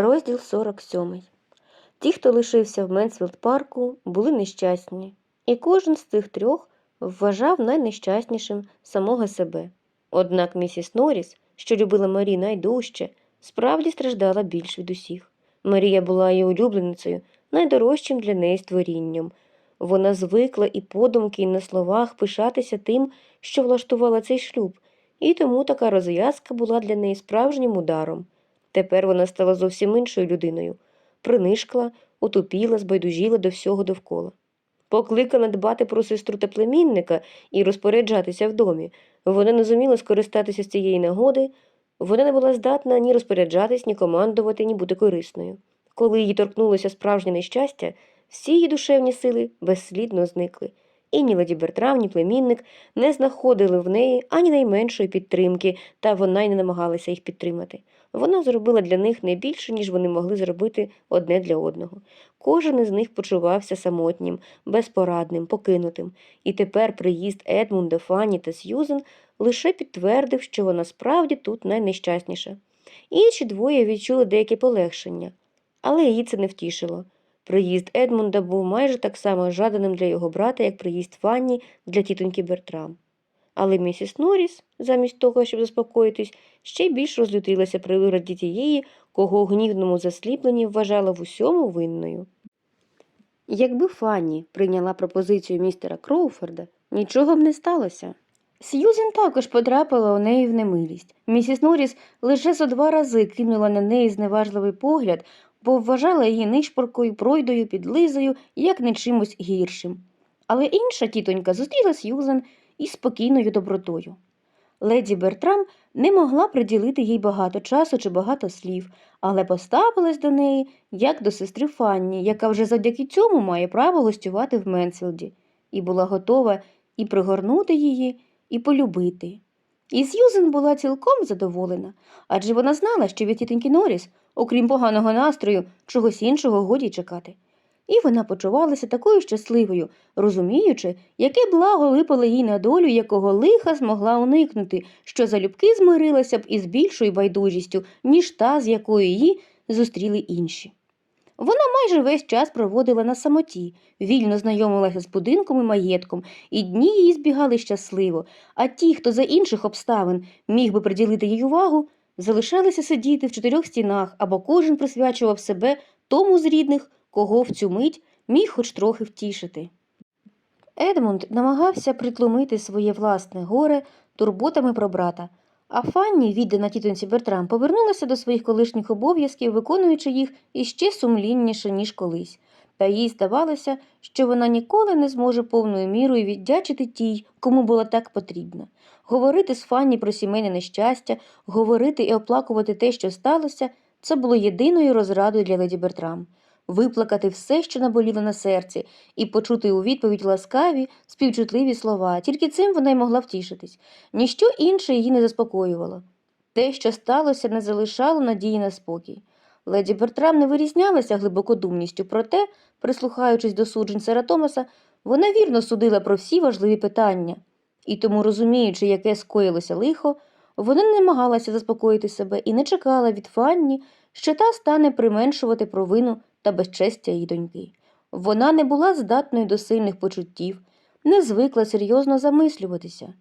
Розділ 47. Ті, хто лишився в Менсфілд парку, були нещасні, і кожен з цих трьох вважав найнещаснішим самого себе. Однак місіс Норріс, що любила Марі найдужче, справді страждала більш від усіх. Марія була її улюбленицею, найдорожчим для неї створінням. Вона звикла і подумки, і на словах пишатися тим, що влаштувала цей шлюб, і тому така розв'язка була для неї справжнім ударом. Тепер вона стала зовсім іншою людиною, принишкла, утопіла, збайдужіла до всього довкола. Покликана дбати про сестру та племінника і розпоряджатися в домі, вона не зуміла скористатися з цієї нагоди, вона не була здатна ні розпоряджатись, ні командувати, ні бути корисною. Коли її торкнулося справжнє нещастя, всі її душевні сили безслідно зникли, і ні леді Бертрам, ні племінник не знаходили в неї ані найменшої підтримки, та вона й не намагалася їх підтримати. Вона зробила для них не більше, ніж вони могли зробити одне для одного. Кожен із них почувався самотнім, безпорадним, покинутим, і тепер приїзд Едмунда, Фанні та Сьюзен лише підтвердив, що вона справді тут найнещасніша. Інші двоє відчули деяке полегшення, але її це не втішило. Приїзд Едмунда був майже так само жаданим для його брата, як приїзд Фанні для тітоньки Бертрам. Але місіс Норріс, замість того, щоб заспокоїтись, ще більш розлютилася при вигляді тієї, кого у гнівному засліпленні вважала в усьому винною. Якби Фанні прийняла пропозицію містера Кроуфорда, нічого б не сталося. Сьюзен також потрапила у неї в немилість. Місіс Норріс лише зо два рази кинула на неї зневажливий погляд, бо вважала її нишпоркою, пройдою, підлизою, як не чимось гіршим. Але інша тітонька зустріла Сьюзен із спокійною добротою. Леді Бертрам не могла приділити їй багато часу чи багато слів, але поставилась до неї як до сестри Фанні, яка вже завдяки цьому має право гостювати в Менсфілді, і була готова і пригорнути її, і полюбити. І Сьюзен була цілком задоволена, адже вона знала, що від тітоньки Норріс, окрім поганого настрою, чогось іншого годі чекати. І вона почувалася такою щасливою, розуміючи, яке благо випало їй на долю, якого лиха змогла уникнути, що залюбки змирилася б із більшою байдужістю, ніж та, з якою її зустріли інші. Вона майже весь час проводила на самоті, вільно знайомилася з будинком і маєтком, і дні її збігали щасливо, а ті, хто за інших обставин міг би приділити їй увагу, залишалися сидіти в чотирьох стінах або кожен присвячував себе тому з рідних, кого в цю мить міг хоч трохи втішити. Едмунд намагався притлумити своє власне горе турботами про брата, а Фанні, віддана тітоньці Бертрам, повернулася до своїх колишніх обов'язків, виконуючи їх іще сумлінніше, ніж колись. Та їй здавалося, що вона ніколи не зможе повною мірою віддячити тій, кому було так потрібно. Говорити з Фанні про сімейне нещастя, говорити і оплакувати те, що сталося, це було єдиною розрадою для леді Бертрам. Виплакати все, що наболіло на серці, і почути у відповідь ласкаві, співчутливі слова. Тільки цим вона й могла втішитись. Ніщо інше її не заспокоювало. Те, що сталося, не залишало надії на спокій. Леді Бертрам не вирізнялася глибокодумністю, проте, прислухаючись до суджень Сера Томаса, вона вірно судила про всі важливі питання, і тому, розуміючи, яке скоїлося лихо, вона не намагалася заспокоїти себе і не чекала від Фанні, що та стане применшувати провину та безчестя її доньки. Вона не була здатною до сильних почуттів, не звикла серйозно замислюватися.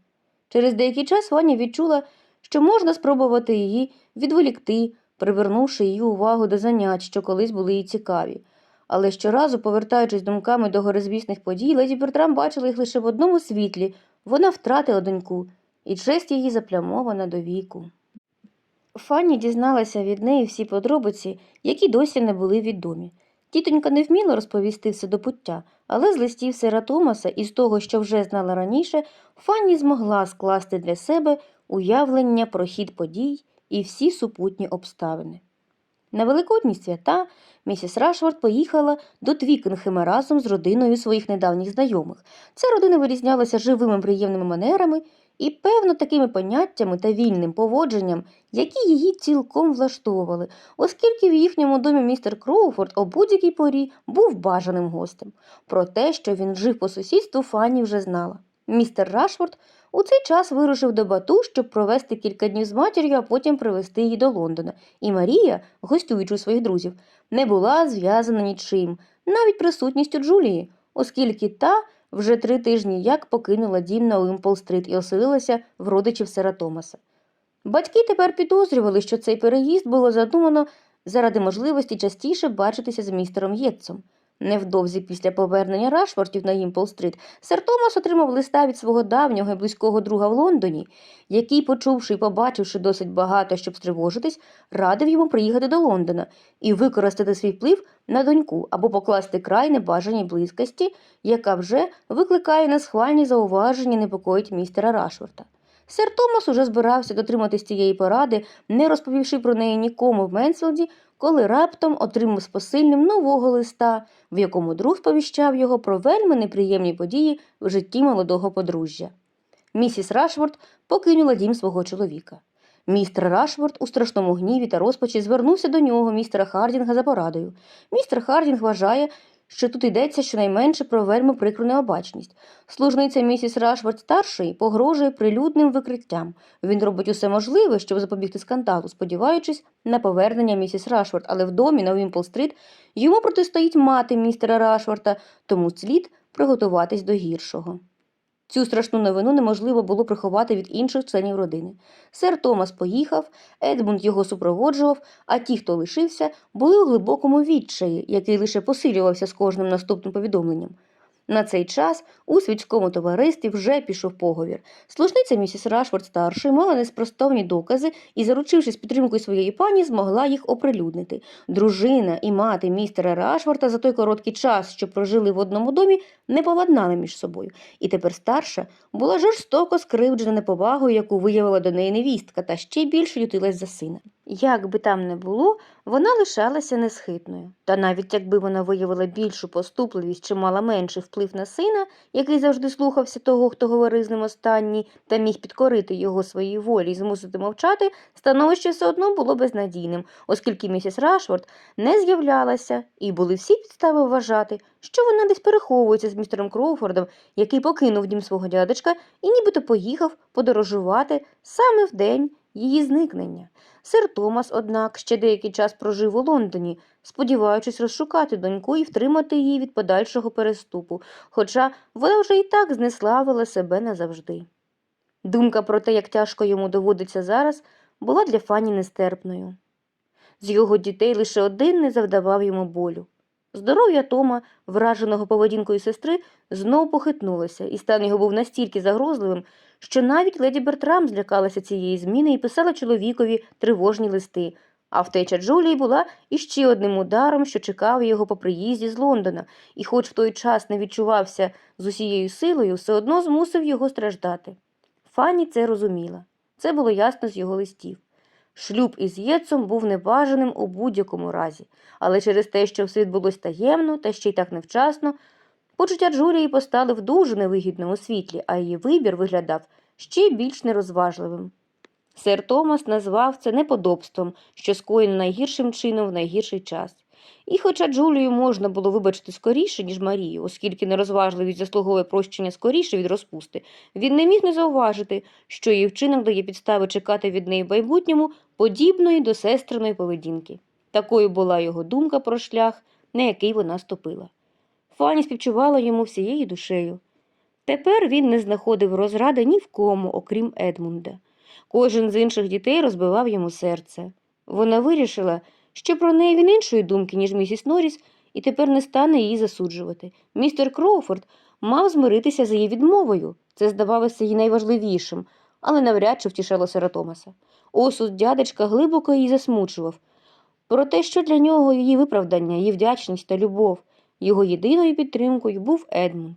Через деякий час Ваня відчула, що можна спробувати її відволікти, привернувши її увагу до занять, що колись були їй цікаві. Але щоразу, повертаючись думками до горизвісних подій, леді Бертрам бачила їх лише в одному світлі вона втратила доньку, і честь її заплямована до віку. Фанні дізналася від неї всі подробиці, які досі не були відомі. Тітонька не вміла розповісти все до пуття, але з листів сера Томаса і з того, що вже знала раніше, Фанні змогла скласти для себе уявлення про хід подій і всі супутні обставини. На великодні свята місіс Рашфорд поїхала до Твікенхема разом з родиною своїх недавніх знайомих. Ця родина вирізнялася живими приємними манерами і, певно, такими поняттями та вільним поводженням, які її цілком влаштовували, оскільки в їхньому домі містер Кроуфорд о будь-якій порі був бажаним гостем. Про те, що він жив по сусідству, Фанні вже знала. Містер Рашфорд У цей час вирушив до Бату, щоб провести кілька днів з матір'ю, а потім привезти її до Лондона. І Марія, гостюючи у своїх друзів, не була зв'язана нічим, навіть присутністю Джулії, оскільки та вже три тижні як покинула дім на Уимпол-стрит і оселилася в родичів сера Томаса. Батьки тепер підозрювали, що цей переїзд було задумано заради можливості частіше бачитися з містером Єтцом. Невдовзі після повернення Рашфортів на Імпол-стрит сер Томас отримав листа від свого давнього і близького друга в Лондоні, який, почувши і побачивши досить багато, щоб стривожитись, радив йому приїхати до Лондона і використати свій вплив на доньку або покласти край небажаній близькості, яка вже викликає несхвальні зауваження непокоїть містера Рашфорта. Сер Томас уже збирався дотриматись цієї поради, не розповівши про неї нікому в Менсфілді, коли раптом отримав з посильним нового листа, в якому друг сповіщав його про вельми неприємні події в житті молодого подружжя. Місіс Рашфорд покинула дім свого чоловіка. Містер Рашфорд у страшному гніві та розпачі звернувся до нього, містера Хардінга, за порадою. Містер Хардінг вважає, що тут йдеться щонайменше про вельми прикру необачність. Служниця місіс Рашфорд старший погрожує прилюдним викриттям. Він робить усе можливе, щоб запобігти скандалу, сподіваючись на повернення місіс Рашфорд, але в домі на Вімпл-стріт йому протистоїть мати містера Рашварда, тому слід приготуватись до гіршого. Цю страшну новину неможливо було приховати від інших членів родини. Сер Томас поїхав, Едмунд його супроводжував, а ті, хто лишився, були у глибокому відчаї, який лише посилювався з кожним наступним повідомленням. На цей час у світському товаристві вже пішов поговір. Служниця місіс Рашфорд старшої мала неспростовні докази і, заручившись підтримкою своєї пані, змогла їх оприлюднити. Дружина і мати містера Рашфорта за той короткий час, що прожили в одному домі, не повладнали між собою, і тепер старша була жорстоко скривджена неповагою, яку виявила до неї невістка, та ще більше лютилась за сина. Як би там не було, вона лишалася несхитною. Та навіть якби вона виявила більшу поступливість чи мала менший вплив на сина, який завжди слухався того, хто говорив з ним останній, та міг підкорити його своїй волі і змусити мовчати, становище все одно було безнадійним, оскільки місіс Рашфорд не з'являлася, і були всі підстави вважати, що вона десь переховується з містером Кроуфордом, який покинув дім свого дядечка і нібито поїхав подорожувати саме в день її зникнення. Сер Томас, однак, ще деякий час прожив у Лондоні, сподіваючись розшукати доньку і втримати її від подальшого переступу, хоча вона вже і так знеславила себе назавжди. Думка про те, як тяжко йому доводиться зараз, була для Фані нестерпною. З його дітей лише один не завдавав йому болю. Здоров'я Тома, враженого поведінкою сестри, знов похитнулося, і стан його був настільки загрозливим, що навіть леді Бертрам злякалася цієї зміни і писала чоловікові тривожні листи. А втеча Джулії була іще одним ударом, що чекав його по приїзді з Лондона, і, хоч в той час не відчувався з усією силою, все одно змусив його страждати. Фанні це розуміла. Це було ясно з його листів. Шлюб із Єцом був небажаним у будь-якому разі, але через те, що все відбулось таємно та ще й так невчасно, почуття Джулії постали в дуже невигідному світлі, а її вибір виглядав ще більш нерозважливим. Сер Томас назвав це неподобством, що скоєно найгіршим чином в найгірший час. І хоча Джулію можна було вибачити скоріше, ніж Марію, оскільки нерозважливість заслуговує прощення скоріше від розпусти, він не міг не зауважити, що її вчинок дає підстави чекати від неї в майбутньому подібної до сестриної поведінки. Такою була його думка про шлях, на який вона ступила. Фані співчувала йому всією душею. Тепер він не знаходив розради ні в кому, окрім Едмунда. Кожен з інших дітей розбивав йому серце. Вона вирішила, що про неї він іншої думки, ніж місіс Норріс, і тепер не стане її засуджувати. Містер Кроуфорд мав змиритися з її відмовою. Це здавалося їй найважливішим, але навряд чи втішало сера Томаса. Осуд дядечка глибоко її засмучував. Про те, що для нього її виправдання, її вдячність та любов, його єдиною підтримкою був Едмунд.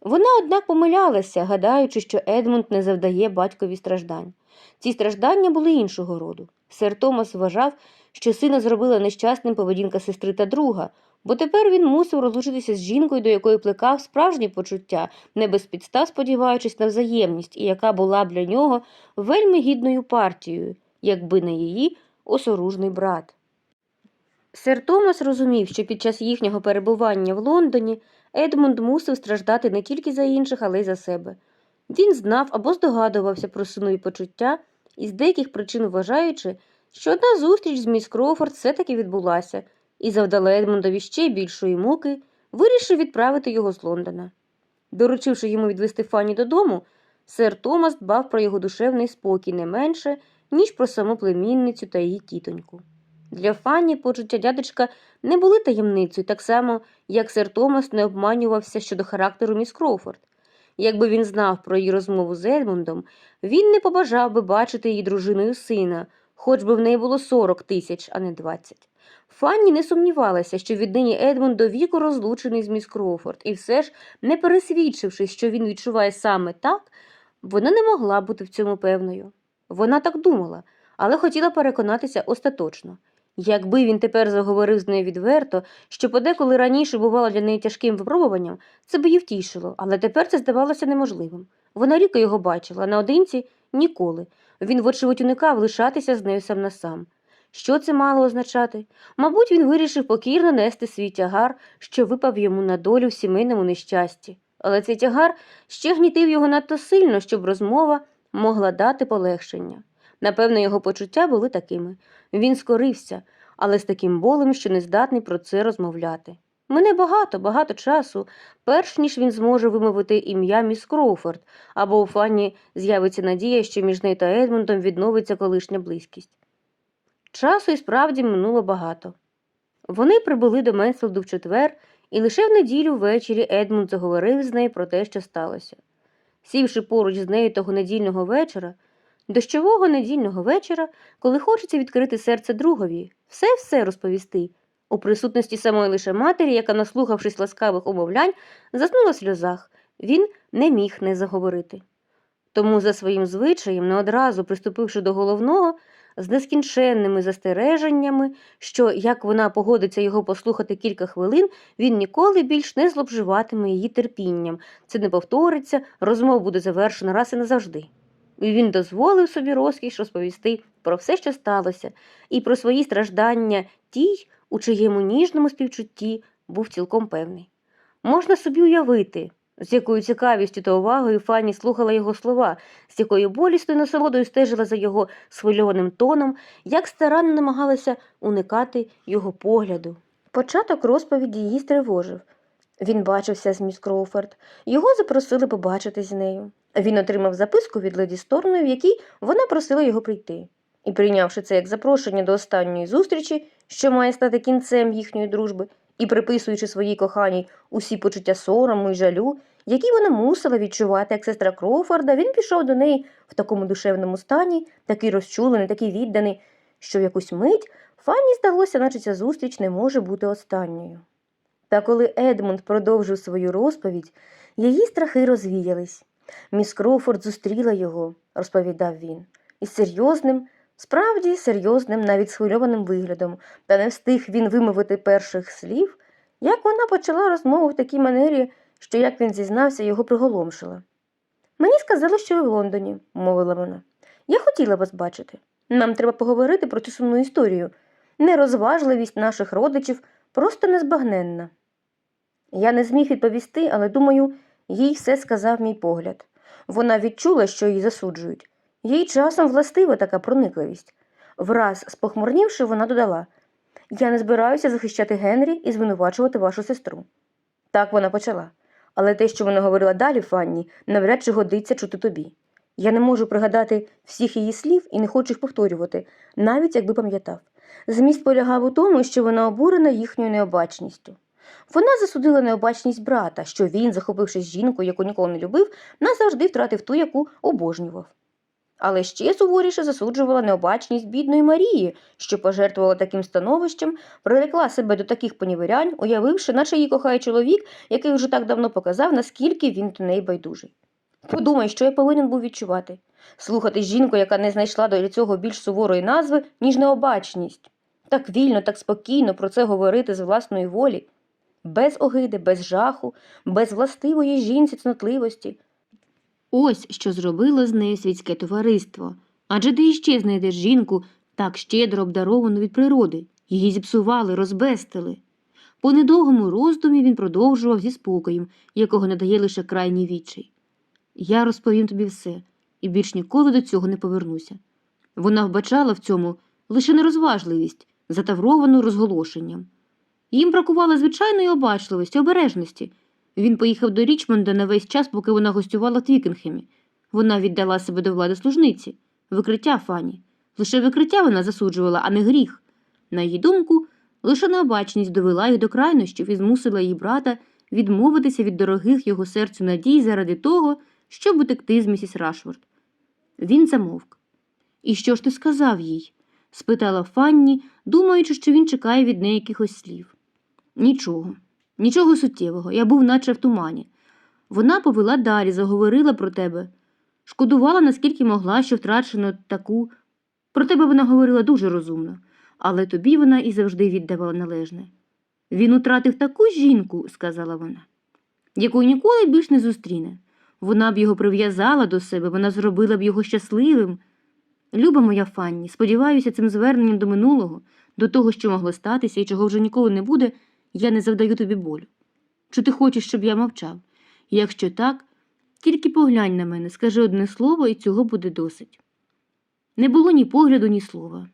Вона, однак, помилялася, гадаючи, що Едмунд не завдає батькові страждань. Ці страждання були іншого роду. Сер Томас вважав, що сина зробила нещасним поведінка сестри та друга, бо тепер він мусив розлучитися з жінкою, до якої плекав справжні почуття, не без підстав сподіваючись на взаємність, і яка була б для нього вельми гідною партією, якби не її осоружний брат. Сер Томас розумів, що під час їхнього перебування в Лондоні Едмунд мусив страждати не тільки за інших, але й за себе. Він знав або здогадувався про синові почуття, і з деяких причин вважаючи, що одна зустріч з міс Кроуфорд все-таки відбулася, і завдала Едмундові ще більшої муки, вирішив відправити його з Лондона. Доручивши йому відвести Фанні додому, сер Томас дбав про його душевний спокій не менше, ніж про саму племінницю та її тітоньку. Для Фанні почуття дядечка не були таємницею, так само, як сер Томас не обманювався щодо характеру міс Кроуфорд. Якби він знав про її розмову з Едмундом, він не побажав би бачити її дружиною сина, хоч би в неї було 40 тисяч, а не 20. Фанні не сумнівалася, що віднині Едмунд до віку розлучений з міс Кроуфорд, і все ж, не пересвідчившись, що він відчуває саме так, вона не могла бути в цьому певною. Вона так думала, але хотіла переконатися остаточно. Якби він тепер заговорив з нею відверто, що подеколи раніше бувало для неї тяжким випробуванням, це б її втішило, але тепер це здавалося неможливим. Вона рідко його бачила, наодинці ніколи. Він, вочевидь, уникав лишатися з нею сам на сам. Що це мало означати? Мабуть, він вирішив покірно нести свій тягар, що випав йому на долю в сімейному нещасті. Але цей тягар ще гнітив його надто сильно, щоб розмова могла дати полегшення. Напевно, його почуття були такими. Він скорився, але з таким болем, що не здатний про це розмовляти. Мене багато, багато часу, перш ніж він зможе вимовити ім'я міс Кроуфорд, або у Фанні з'явиться надія, що між нею та Едмундом відновиться колишня близькість. Часу і справді минуло багато. Вони прибули до Менселду в четвер, і лише в неділю ввечері Едмунд заговорив з нею про те, що сталося. Сівши поруч з нею того недільного вечора, дощового недільного вечора, коли хочеться відкрити серце другові, все-все розповісти, у присутності самої лише матері, яка, наслухавшись ласкавих умовлянь, заснула в сльозах, він не міг не заговорити. Тому за своїм звичаєм, не одразу приступивши до головного, з нескінченними застереженнями, що як вона погодиться його послухати кілька хвилин, він ніколи більш не зловживатиме її терпінням. Це не повториться, розмова буде завершена раз і назавжди. І він дозволив собі розкіш розповісти про все, що сталося, і про свої страждання тій, у чиєму ніжному співчутті був цілком певний. Можна собі уявити, з якою цікавістю та увагою Фанні слухала його слова, з якою болісною насолодою стежила за його схвильованим тоном, як старанно намагалася уникати його погляду. Початок розповіді її стривожив. Він бачився з міс Кроуфорд, його запросили побачити з нею. Він отримав записку від леді Сторної, в якій вона просила його прийти. І, прийнявши це як запрошення до останньої зустрічі, що має стати кінцем їхньої дружби, і приписуючи своїй коханій усі почуття сорому і жалю, які вона мусила відчувати як сестра Кроуфорда, він пішов до неї в такому душевному стані, такий розчулений, такий відданий, що в якусь мить Фанні здалося, наче ця зустріч не може бути останньою. Та коли Едмунд продовжив свою розповідь, її страхи розвіялись. Міс Кроуфорд зустріла його, розповідав він, із серйозним, справді серйозним, навіть схвильованим виглядом, та не встиг він вимовити перших слів, як вона почала розмову в такій манері, що, як він зізнався, його приголомшила. Мені сказали, що ви в Лондоні, мовила вона. Я хотіла вас бачити. Нам треба поговорити про цю сумну історію. Нерозважливість наших родичів просто незбагненна. Я не зміг відповісти, але думаю, їй все сказав мій погляд. Вона відчула, що її засуджують. Їй часом властива така проникливість. Враз спохмурнівши, вона додала Я не збираюся захищати Генрі і звинувачувати вашу сестру. Так вона почала. Але те, що вона говорила далі, Фанні, навряд чи годиться чути тобі. Я не можу пригадати всіх її слів і не хочу їх повторювати, навіть якби пам'ятав. Зміст полягав у тому, що вона обурена їхньою необачністю. Вона засудила необачність брата, що він, захопившись жінкою, яку ніколи не любив, назавжди втратив ту, яку обожнював. Але ще суворіше засуджувала необачність бідної Марії, що пожертвувала таким становищем, прирекла себе до таких понівирянь, уявивши, наче її кохає чоловік, який вже так давно показав, наскільки він до неї байдужий. Подумай, що я повинен був відчувати слухати жінку, яка не знайшла до цього більш суворої назви, ніж необачність. Так вільно, так спокійно про це говорити з власної волі, без огиди, без жаху, без властивої жінці цнотливості. Ось що зробило з нею світське товариство. Адже де іще знайдеш жінку, так щедро обдаровану від природи, її зіпсували, розбестили. По недовгому роздумі він продовжував зі спокоєм, якого надає лише крайній відчай. Я розповім тобі все, і більш ніколи до цього не повернуся. Вона вбачала в цьому лише нерозважливість, затавровану розголошенням. Їм бракувало звичайної обачливості, обережності. Він поїхав до Річмонда на весь час, поки вона гостювала в Твікенхемі. Вона віддала себе до влади служниці, викриття Фані. Лише викриття вона засуджувала, а не гріх. На її думку, лише необачність довела їх до крайнощів і змусила її брата відмовитися від дорогих його серцю надій заради того, щоб утекти з місіс Рашфорд. Він замовк. І що ж ти сказав їй? спитала Фанні, думаючи, що він чекає від неї якихось слів. Нічого, нічого суттєвого, я був наче в тумані. Вона повела далі, заговорила про тебе. Шкодувала, наскільки могла, що втрачено таку. Про тебе вона говорила дуже розумно, але тобі вона і завжди віддавала належне. Він утратив таку жінку, сказала вона, яку ніколи більш не зустріне. Вона б його прив'язала до себе, вона зробила б його щасливим. Люба моя Фанні, сподіваюся, цим зверненням до минулого, до того, що могло статися і чого вже ніколи не буде, я не завдаю тобі болю. Чи ти хочеш, щоб я мовчав? Якщо так, тільки поглянь на мене, скажи одне слово, і цього буде досить. Не було ні погляду, ні слова.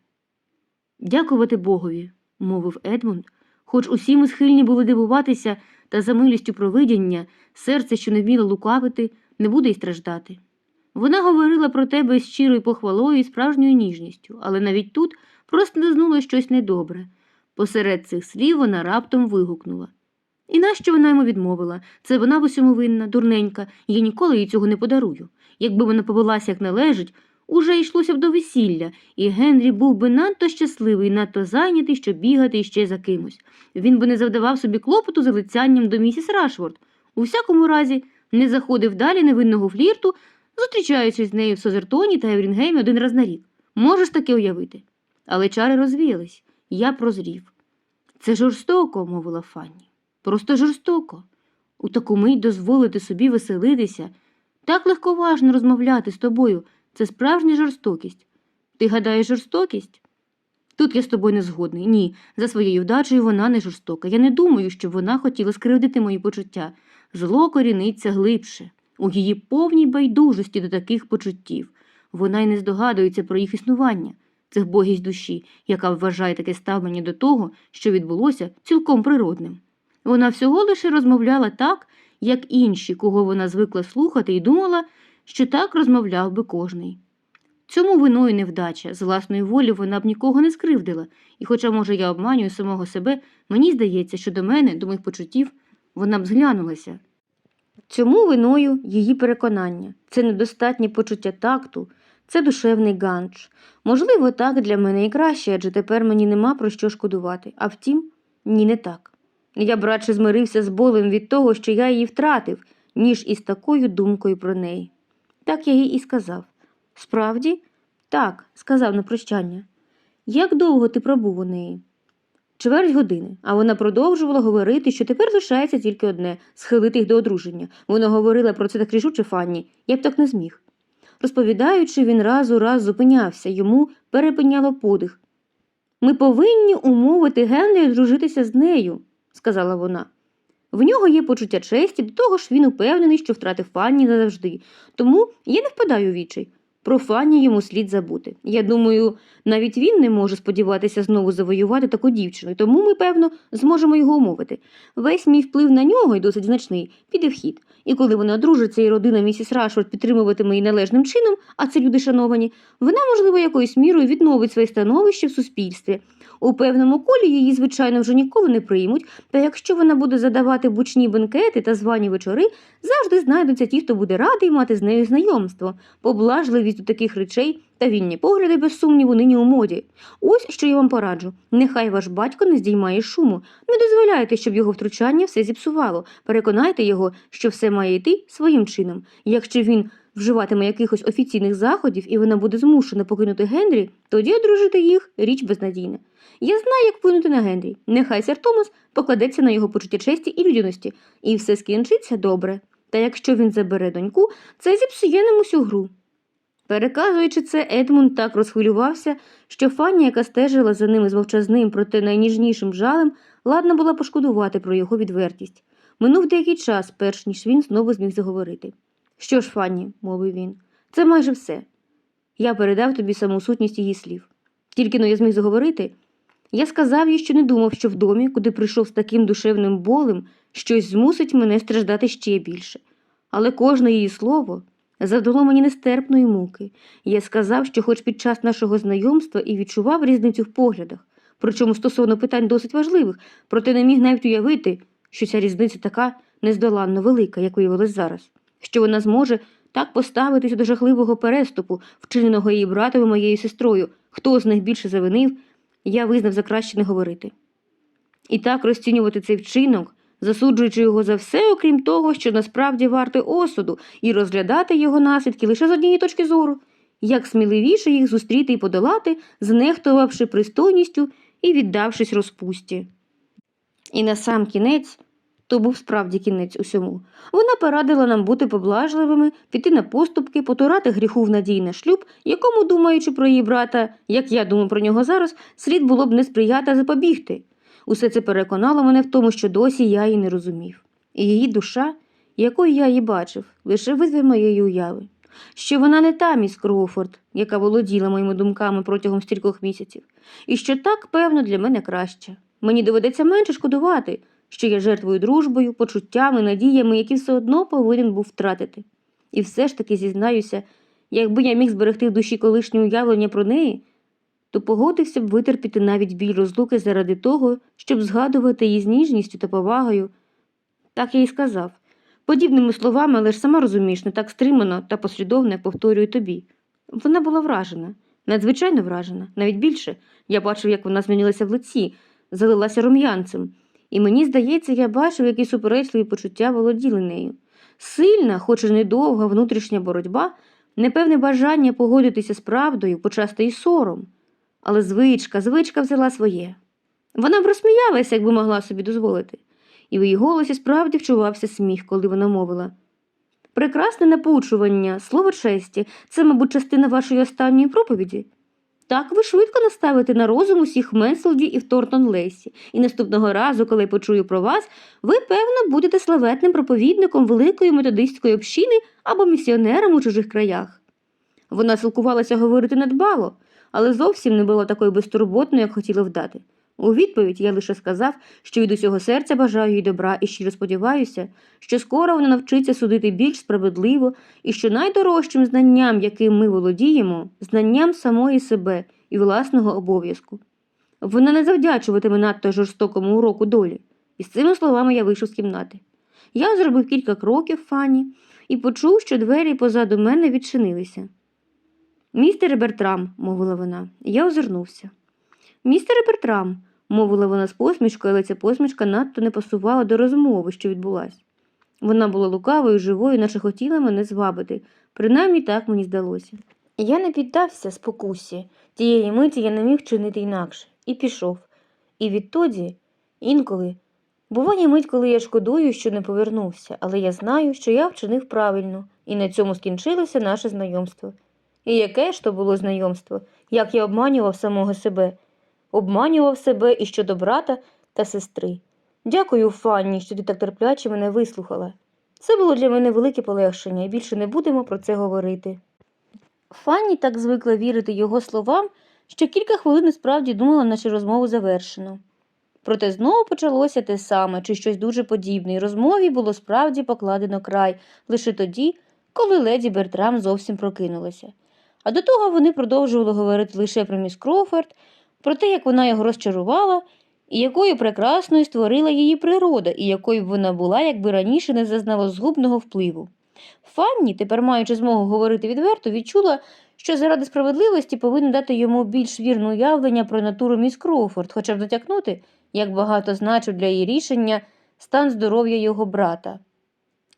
Дякувати Богові, мовив Едмунд, хоч усі ми схильні були дивуватися та за милістю провидіння, серце, що не вміло лукавити, не буде й страждати. Вона говорила про тебе з щирою похвалою і справжньою ніжністю, але навіть тут просто лизнуло щось недобре. Посеред цих слів вона раптом вигукнула. І нащо вона йому відмовила? Це вона в усьому винна, дурненька, я ніколи їй цього не подарую. Якби вона повелася як належить, уже йшлося б до весілля, і Генрі був би надто щасливий, надто зайнятий, щоб бігати іще за кимось. Він би не завдавав собі клопоту залицянням до місіс Рашфорд. У всякому разі, не заходив далі невинного флірту, зустрічаючись з нею в Созертоні та Еврінгеймі один раз на рік. Можеш таке уявити. Але чари розвіялись, я прозрів. Це жорстоко, мовила Фанні. Просто жорстоко. У таку мить дозволити собі веселитися, так легковажно розмовляти з тобою це справжня жорстокість. Ти гадаєш жорстокість? Тут я з тобою не згодний. Ні, за своєю вдачею вона не жорстока. Я не думаю, щоб вона хотіла скривдити мої почуття. Зло коріниться глибше, у її повній байдужості до таких почуттів. Вона й не здогадується про їх існування, цих богість душі, яка вважає таке ставлення до того, що відбулося цілком природним. Вона всього лише розмовляла так, як інші, кого вона звикла слухати, і думала, що так розмовляв би кожний. Цьому виною невдача, з власної волі вона б нікого не скривдила, і, хоча, може, я обманюю самого себе, мені здається, що до мене, до моїх почуттів, вона б зглянулася. Цьому виною її переконання. Це недостатнє почуття такту, це душевний ганч. Можливо, так для мене і краще, адже тепер мені нема про що шкодувати. А втім, ні, не так. Я б радше змирився з болем від того, що я її втратив, ніж із такою думкою про неї. Так я їй і сказав. Справді? Так, сказав на прощання. Як довго ти пробув у неї? Чверть години, а вона продовжувала говорити, що тепер лишається тільки одне схилити їх до одруження. Вона говорила про це так рішуче Фанні, я б так не зміг. Розповідаючи, він раз у раз зупинявся, йому перепиняло подих. Ми повинні умовити Генрі одружитися з нею, сказала вона. В нього є почуття честі, до того ж він упевнений, що втратив Фанні назавжди. Тому я не впадаю у відчай. Про Фанні йому слід забути. Я думаю, навіть він не може сподіватися знову завоювати таку дівчину, тому ми, певно, зможемо його умовити. Весь мій вплив на нього і досить значний, піде в хід. І коли вона одружиться і родина місіс Рашфорд підтримуватиме її належним чином, а це люди шановані, вона, можливо, якоюсь мірою відновить своє становище в суспільстві. У певному колі її, звичайно, вже ніколи не приймуть, та якщо вона буде задавати бучні бенкети та звані вечори, завжди знайдуться ті, хто буде радий мати з нею знайомство. Поблажливість до таких речей та вільні погляди, без сумніву, нині у моді. Ось що я вам пораджу. Нехай ваш батько не здіймає шуму. Не дозволяйте, щоб його втручання все зіпсувало. Переконайте його, що все має йти своїм чином. Якщо він вживатиме якихось офіційних заходів і вона буде змушена покинути Генрі, тоді одружити їх річ безнадійна. Я знаю, як вплинути на Генрі. Нехай сер Томас покладеться на його почуття честі і людяності, і все скінчиться добре. Та якщо він забере доньку, це зіпсує нам усю гру. Переказуючи це, Едмунд так розхвилювався, що Фанні, яка стежила за ними з мовчазним, проте найніжнішим жалем, ладна була пошкодувати про його відвертість. Минув деякий час, перш ніж він знову зміг заговорити. Що ж, Фанні, мовив він, це майже все. Я передав тобі саму сутність її слів. Тільки но я зміг заговорити. Я сказав їй, що не думав, що в домі, куди прийшов з таким душевним болем, щось змусить мене страждати ще більше. Але кожне її слово завдало мені нестерпної муки. Я сказав, що хоч під час нашого знайомства і відчував різницю в поглядах, причому стосовно питань досить важливих, проте не міг навіть уявити, що ця різниця така нездоланно велика, як виявилось зараз, що вона зможе так поставитися до жахливого переступу, вчиненого її братом і моєю сестрою, хто з них більше завинив, я визнав за краще не говорити. І так розцінювати цей вчинок, засуджуючи його за все, окрім того, що насправді варте осуду, і розглядати його наслідки лише з однієї точки зору, як сміливіше їх зустріти і подолати, знехтувавши пристойністю і віддавшись розпусті. І на сам кінець, то був справді кінець усьому, вона порадила нам бути поблажливими, піти на поступки, потурати гріху в надії на шлюб, якому, думаючи про її брата, як я думаю про нього зараз, слід було б не сприяти, а запобігти. Усе це переконало мене в тому, що досі я її не розумів. І її душа, якою я її бачив, лише визве моєї уяви. Що вона не та міс Кроуфорд, яка володіла моїми думками протягом стількох місяців, і що так, певно, для мене краще. Мені доведеться менше шкодувати, що я жертвую дружбою, почуттями, надіями, які все одно повинен був втратити. І все ж таки зізнаюся, якби я міг зберегти в душі колишнє уявлення про неї, то погодився б витерпіти навіть біль розлуки заради того, щоб згадувати її з ніжністю та повагою. Так я й сказав. Подібними словами, але ж сама розумієш, не так стримано та послідовно, як повторюю тобі. Вона була вражена, надзвичайно вражена, навіть більше. Я бачив, як вона змінилася в лиці, залилася рум'янцем. І мені здається, я бачив, які суперечливі почуття володіли нею. Сильна, хоч і недовга внутрішня боротьба, непевне бажання погодитися з правдою, почасти й сором. Але звичка, звичка взяла своє. Вона б розсміялася, якби могла собі дозволити, і в її голосі справді вчувався сміх, коли вона мовила. Прекрасне напоучування, слово честі, це, мабуть, частина вашої останньої проповіді. Так ви швидко наставите на розум усіх Менселді і в Тортон Лесі, і наступного разу, коли почую про вас, ви, певно, будете славетним проповідником великої методистської общини або місіонером у чужих краях. Вона силкувалася говорити недбало, але зовсім не була такою безтурботною, як хотіла вдати. У відповідь я лише сказав, що від усього серця бажаю їй добра і щиро сподіваюся, що скоро вона навчиться судити більш справедливо і що найдорожчим знанням, яким ми володіємо, знанням самої себе і власного обов'язку. Вона не завдячуватиме надто жорстокому уроку долі. І з цими словами я вийшов з кімнати. Я зробив кілька кроків Фані і почув, що двері позаду мене відчинилися. Містере Бертрам, мовила вона, я озирнувся. Містере Бертрам, мовила вона з посмішкою, але ця посмішка надто не пасувала до розмови, що відбулась. Вона була лукавою, живою, наче хотіла мене звабити, принаймні так мені здалося. Я не піддався спокусі, тієї миті я не міг чинити інакше, і пішов. І відтоді, інколи, буває мить, коли я шкодую, що не повернувся, але я знаю, що я вчинив правильно, і на цьому скінчилося наше знайомство. І яке ж то було знайомство, як я обманював самого себе, обманював себе і щодо брата та сестри. Дякую, Фанні, що ти так терпляче мене вислухала. Це було для мене велике полегшення, і більше не будемо про це говорити. Фанні так звикла вірити його словам, що кілька хвилин справді думала, наче розмову завершено. Проте знову почалося те саме, чи щось дуже подібне, і розмові було справді покладено край лише тоді, коли леді Бертрам зовсім прокинулася. А до того вони продовжували говорити лише про міс Крофорд, про те, як вона його розчарувала, і якою прекрасною створила її природа, і якою б вона була, якби раніше не зазнала згубного впливу. Фанні, тепер маючи змогу говорити відверто, відчула, що заради справедливості повинна дати йому більш вірне уявлення про натуру міс Кроуфорд, хоча б натякнути, як багато значив для її рішення стан здоров'я його брата.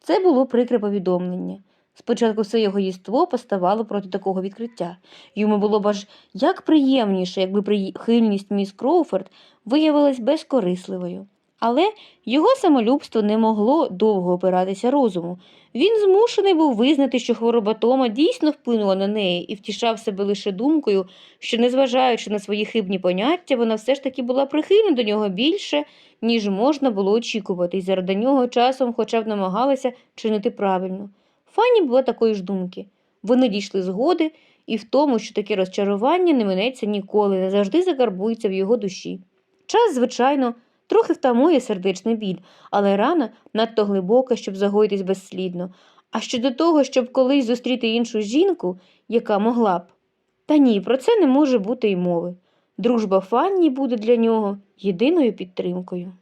Це було прикре повідомлення. Спочатку все його єство поставало проти такого відкриття. Йому було б аж як приємніше, якби прихильність міс Кроуфорд виявилась безкорисливою. Але його самолюбство не могло довго опиратися розуму. Він змушений був визнати, що хвороба Тома дійсно вплинула на неї і втішав себе лише думкою, що, незважаючи на свої хибні поняття, вона все ж таки була прихильна до нього більше, ніж можна було очікувати, і заради нього часом хоча б намагалася чинити правильно. Фанні була такої ж думки. Вони дійшли згоди і в тому, що таке розчарування не минеться ніколи, не завжди закарбується в його душі. Час, звичайно, трохи втамує сердечний біль, але рана надто глибока, щоб загоїтись безслідно. А щодо того, щоб колись зустріти іншу жінку, яка могла б. Та ні, про це не може бути й мови. Дружба Фанні буде для нього єдиною підтримкою.